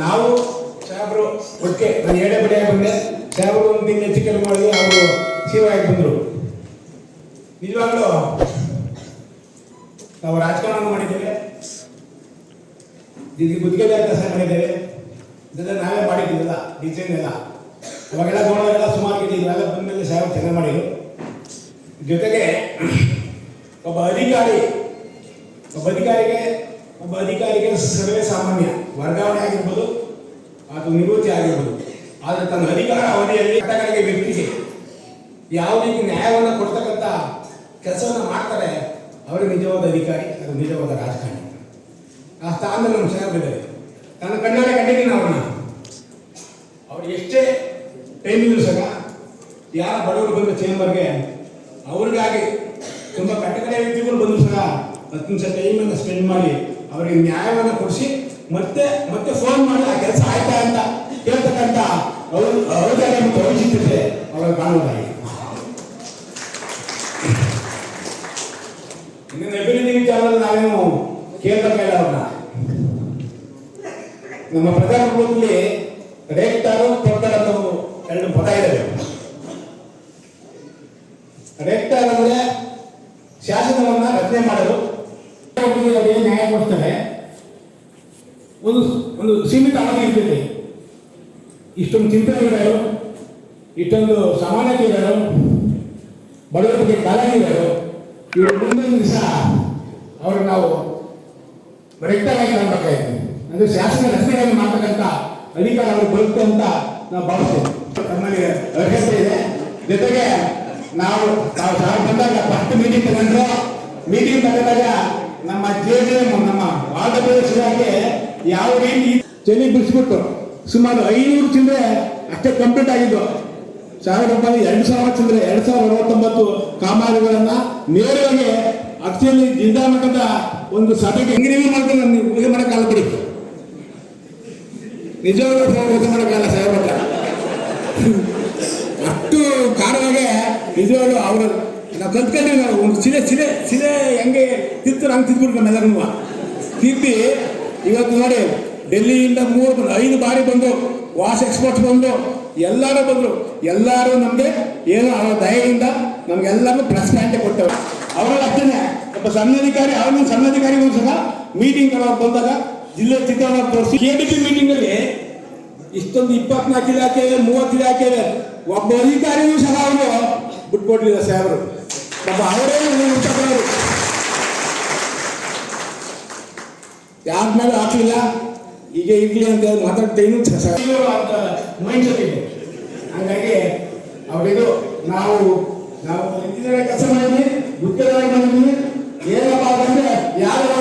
ನಾವು ಸಾಹೇಬರು ಒಟ್ಟಿಗೆ ನಾನು ಎಡೆ ಬಿಡಿ ಬಂದೆ ಸಾಹೇಬರು ಒಂದು ದಿನ ಹೆಚ್ಚು ಮಾಡಿ ಅವರು ಶಿವಾಗಿ ಬಂದರು. ನಿಜವಾಗ್ಲೂ ನಾವು ರಾಜಕಾರಣ ಮಾಡಿದ್ದೇವೆ. ಇದು ಗುತ್ತಿಗೆ ಕೆಲಸ ಮಾಡಿದ್ದೇವೆ. ಇದೆಲ್ಲ ನಾವೇ ಮಾಡಿದ್ದೀವಲ್ಲ ಡಿಸೈನ್ ಎಲ್ಲ. ಅವಾಗೆಲ್ಲ ನೋಡೋರೆಲ್ಲ ಸುಮಾರು ಇದೆ ಇವೆಲ್ಲ ಬಂದಮೇಲೆ ಸಾಹೇಬ್ ಚೆನ್ನಾಗಿ ಮಾಡಿದ್ರು. ಜೊತೆಗೆ ಒಬ್ಬ ಅಧಿಕಾರಿ, ಒಬ್ಬ ಅಧಿಕಾರಿಗೆ ಒಬ್ಬ ಅಧಿಕಾರಿಗೆ ಸರ್ವೇ ಸಾಮಾನ್ಯ, ವರ್ಗಾವಣೆ ನಿವೃತ್ತಿ ಆಗಿರ್ಬೋದು. ಆದರೆ ತನ್ನ ಅಧಿಕಾರ ಅವಧಿಯಲ್ಲಿ ಘಟಕಗಳಿಗೆ ವ್ಯಕ್ತಿಗೆ ಯಾವ ರೀತಿ ನ್ಯಾಯವನ್ನು ಕೊಡ್ತಕ್ಕಂಥ ಕೆಲಸವನ್ನು ಮಾಡ್ತಾರೆ, ಅವರು ನಿಜವಾದ ಅಧಿಕಾರಿ, ಅದು ನಿಜವಾದ ರಾಜಕಾರಣಿ. ಆ ಸ್ಥಾನದಲ್ಲಿ ನಮ್ಮ ಸಾಹೇಬರಿದ್ದಾರೆ ನನ್ನ ಕಣ್ಣಾರೆ ಕಂಡಿದ್ದೀನಿ ಅವ್ರನ್ನ ಅವ್ರು ಎಷ್ಟೇ ಟೈಮ್ ಇದ್ರು ಸಹ ಯಾರ ಬಡವರು ಬಂದ ಚೇಂಬರ್ಗೆ, ಅವ್ರಿಗಾಗಿ ತುಂಬ ಕಟ್ಟಕಡೆ ವ್ಯಕ್ತಿಗಳು ಬಂದು ಸಹ ಹತ್ತು ನಿಮಿಷ ಟೈಮನ್ನು ಸ್ಪೆಂಡ್ ಮಾಡಿ, ಅವರಿಗೆ ನ್ಯಾಯವನ್ನು ಕೊಡಿಸಿ, ಮತ್ತೆ ಮತ್ತೆ ಫೋನ್ ಮಾಡಿ ಆ ಕೆಲಸ ವಿಚಾರದಲ್ಲಿ ನಾವೇನು ಕೇಳಬೇಕಾಗಿಲ್ಲ ಅವ್ರನ್ನ ನಮ್ಮ ಪ್ರಜಾಪ್ರಭುತ್ವದಲ್ಲಿ ರೇಕ್ಟಾರು ಕೊಡ್ತಾರ ಅಂತ ಎರಡು ಪದ ಇದೆ. ರೇಕ್ಟಾರ್ ಅಂದ್ರೆ ಶಾಸನವನ್ನ ರಚನೆ ಮಾಡಲು ಅವರಿಗೆ ನ್ಯಾಯ ಕೊಡ್ತಾರೆ. ಒಂದು ಒಂದು ಸೀಮಿತ ಅವಧಿ ಇರ್ತದೆ. ಇಷ್ಟೊಂದು ಚಿಂತನೆಗಳು ಇಷ್ಟೊಂದು ಸಮಾನತೆಗಳು ಬಡವರಿಗೆ ಕಾಳಜಿಗಳು ಇವರು ಮುಂದಿನ ದಿವಸ ಅವರು ನಾವು ರೆಕ್ಟಾಗಿ ಕಾಣಬೇಕಾಯ್ತು ಅಂದ್ರೆ ಶಾಸನ ರಚನೆಗಳನ್ನು ಮಾಡ್ತಕ್ಕಂಥ ಅಧಿಕಾರ ಅವರು ಬರುತ್ತೆ ಅಂತ ನಾವು ಭಾವಿಸ್ತೇವೆ. ನಮ್ಮಲ್ಲಿ ಅರ್ಹತೆ ಇದೆ. ಜೊತೆಗೆ ನಾವು ನಾವು ಸಾರ್ ಬಂದಾಗ ಫಸ್ಟ್ ಮೀಟಿಂಗ್ ತಗೊಂಡ್ರು. ಮೀಟಿಂಗ್ ತಗೊಂಡಾಗ ನಮ್ಮ ಜೆ ಜೆ ನಮ್ಮ ಆಂಧ್ರಪ್ರದೇಶ ಇಲಾಖೆ ಯಾವ ರೀತಿ ಚಳಿ ಬಿಡಿಸ್ಬಿಟ್ಟು ಸುಮಾರು ಐನೂರು ಚಿಲ್ಲರೆ ಅಷ್ಟೇ ಕಂಪ್ಲೀಟ್ ಆಗಿದ್ದು. ಸಾವಿರ ರೂಪಾಯಿ ಎರಡು ಸಾವಿರ ಚಿಲ್ಲರೆ ಎರಡು ಸಾವಿರದ ಅರವತ್ತೊಂಬತ್ತು ಕಾಮಗಾರಿಗಳನ್ನ ನೇರವಾಗಿ ಅಕ್ಷಯಲ್ಲಿ ಜಿಲ್ಲಾ ಒಂದು ಸಭೆಗೆ ಹೆಂಗೆ ಮಾಡ್ಕೊಂಡು ನಾನು ಊಹೆ ಮಾಡೋಕ್ಕಾಗಲ್ಲ ಬಿಡಿ. ನಿಜವಾಗ್ಲೂ ಊಹೆ ಮಾಡೋಕ್ಕಾಗಲ್ಲ ಸಾಹೇಬ್ರ ಹತ್ರ. ಅಷ್ಟು ಕಾರಣವಾಗೆ ನಿಜವಾಗ್ಲೂ ಅವರು ನಾವು ಕಲ್ತ್ಕೊಂಡ್ರೆ ನಾವು. ಒಂದು ಸಿಲೆ ಸಿಲೆ ಸಿಲೆ ಹೆಂಗೆ ತಿರ್ತಾರೆ ಹಂಗೆ ತಿದ್ಬಿಟ್ಟು ನಮ್ಮೆಲ್ಲರೂ ತಿದ್ದಿ ಇವತ್ತು ನೋಡಿ, ಡೆಲ್ಲಿಯಿಂದ ಮೂರು ಐದು ಬಾರಿ ಬಂದು ವಾಶ್ ಎಕ್ಸ್ಪೋರ್ಟ್ಸ್ ಬಂದು ಎಲ್ಲರೂ ಬಂದರು. ಎಲ್ಲರೂ ನಮಗೆ ಏನೋ, ಅವರ ದಯೆಯಿಂದ ನಮಗೆಲ್ಲರೂ ಪ್ಲಸ್ ಪಾಯಿಂಟ್ ಕೊಟ್ಟರು ಅವರು ಅಷ್ಟೇ ಒಬ್ಬ ಸಣ್ಣ ಅಧಿಕಾರಿ ಅವರು ಸಣ್ಣ ಅಧಿಕಾರಿಗೂ ಸಹ ಮೀಟಿಂಗ್ ಬಂದಾಗ ಜಿಲ್ಲೆ ಚಿತ್ರಣ ತೋರಿಸಿ. ಕೆ ಡಿ ಪಿ ಮೀಟಿಂಗಲ್ಲಿ ಇಷ್ಟೊಂದು ಇಪ್ಪತ್ನಾಲ್ಕು ಇಲಾಖೆ ಇದೆ ಮೂವತ್ತು ಇಲಾಖೆ ಇದೆ. ಒಬ್ಬ ಅಧಿಕಾರಿಯೂ ಸಹ ಅವರು ಬಿಟ್ಕೊಡ್ಲಿಲ್ಲ ಸಾಹೇಬರು. ಪಾಪ ಅವರೇ ಇಷ್ಟಪಡೋರು ಯಾರ ಮೇಲೆ ಹಾಕ್ಲಿಲ್ಲ ಈಗ ಇರ್ಲಿ ಅಂತ ಮಾತಾಡ್ತಾ ಇನ್ನೂ ಮೈಂಡ್ ಸೆಟ್ ಇದೆ ಹಂಗಾಗಿ ಅವರಿಗೂ ನಾವು ನಾವು ಕೆಲಸ ಮಾಡಿದ್ವಿ ಮುಖ್ಯವಾಗಿ ಏನಪ್ಪಾ ಅಂತಂದ್ರೆ ಯಾರು